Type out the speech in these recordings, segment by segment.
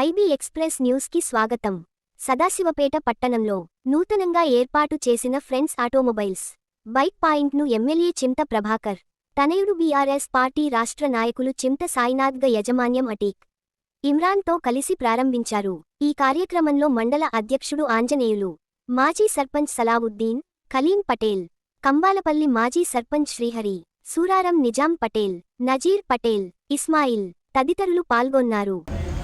AB express న్యూస్కి స్వాగతం. సదాశివపేట పట్టణంలో నూతనంగా ఏర్పాటు చేసిన ఫ్రెండ్స్ ఆటోమొబైల్స్. బైక్ పాయింట్ను ఎమ్మెల్యే చింత ప్రభాకర్ తనయుడు బీఆర్ఎస్ పార్టీ రాష్ట్ర నాయకులు చింత సాయినాథ్గ యజమాన్యం అటీక్ ఇమ్రాన్తో కలిసి ప్రారంభించారు. ఈ కార్యక్రమంలో మండల అధ్యక్షుడు ఆంజనేయులు మాజీ సర్పంచ్ సలావుద్దీన్ కలీం పటేల్ కంబాలపల్లి మాజీ సర్పంచ్ శ్రీహరి సూరారం నిజాం పటేల్ నజీర్ పటేల్ ఇస్మాయిల్ తదితరులు పాల్గొన్నారు.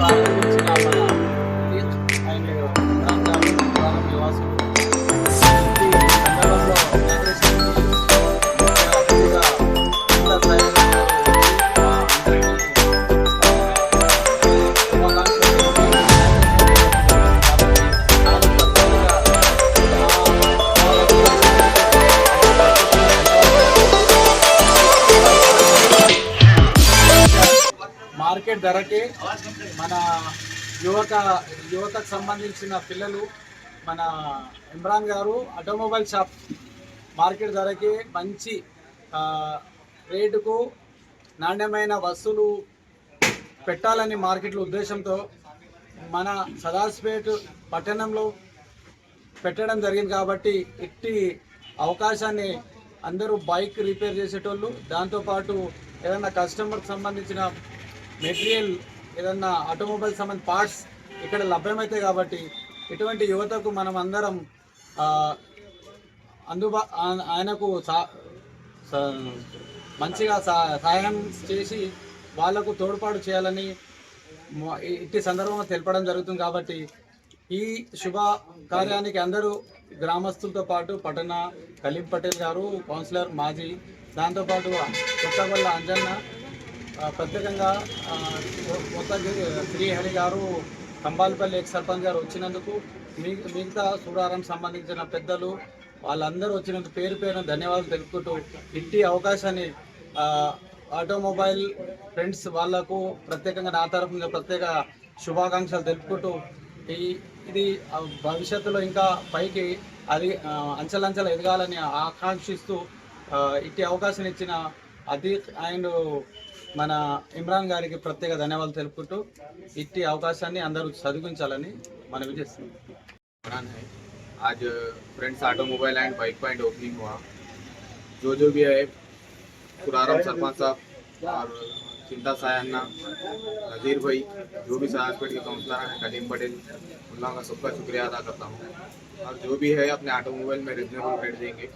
الله ధరకే మన యువత యువతకు సంబంధించిన పిల్లలు మన ఇమ్రాన్ గారు ఆటోమొబైల్ షాప్ మార్కెట్ ధరకే మంచి రేటుకు నాణ్యమైన వస్తువులు పెట్టాలని మార్కెట్ల ఉద్దేశంతో మన సదాస్పేట్ పట్టణంలో పెట్టడం జరిగింది కాబట్టి ఇట్టి అవకాశాన్ని అందరూ బైక్ రిపేర్ చేసేటోళ్ళు దాంతోపాటు ఏదైనా కస్టమర్కి సంబంధించిన మెటీరియల్ ఏదన్నా ఆటోమొబైల్ సంబంధించిన పార్ట్స్ ఇక్కడ లభ్యమవుతాయి కాబట్టి ఇటువంటి యువతకు మనం అందరం అందుబా ఆయనకు సా స- మంచిగా సహాయం చేసి వాళ్ళకు తోడ్పాటు చేయాలని ఇట్టి సందర్భంగా తెలపడం జరుగుతుంది కాబట్టి ఈ శుభ కార్యానికి అందరూ గ్రామస్తులతో పాటు పట్టణ కలీం పటేల్ గారు కౌన్సిలర్ మాజీ దాంతోపాటు కొత్తగొల్ల అంజన్న ప్రత్యేకంగా కొత్త శ్రీహరి గారు కంబాలపల్లి ఎక్స్ సర్పంచ్ గారు వచ్చినందుకు మీ మిగతా సూరారం సంబంధించిన పెద్దలు వాళ్ళందరూ వచ్చినందుకు పేరు పేరున ధన్యవాదాలు తెలుపుకుంటూ ఇట్టి అవకాశాన్ని ఆటోమొబైల్ ఫ్రెండ్స్ వాళ్ళకు ప్రత్యేకంగా నా తరఫున ప్రత్యేక శుభాకాంక్షలు తెలుపుకుంటూ ఈ ఇది భవిష్యత్తులో ఇంకా పైకి అది అంచెలంచెల ఎదగాలని ఆకాంక్షిస్తూ ఇట్టి అవకాశం ఇచ్చిన అదీక్ అండ్ మన ఇమ్రాన్ గారికి ప్రత్యేక ధన్యవాదాలు తెలుపుకుంటూ ఇట్టి అవకాశాన్ని అందరూ చదివించాలని మనవి చేస్తున్నాం इमरान है आज friends automobile and bike point opening हुआ जो जो भी है पुरारम सरपंच साहब और चिंता सायन्ना नज़ीर भाई जो भी सहाजपेट के काउंसलर हैं कलीम पटेल उन लोगों का सबका शुक्रिया अदा करता हूँ और जो भी है अपने ऑटोमोबाइल में रिजनेबल रेट देंगे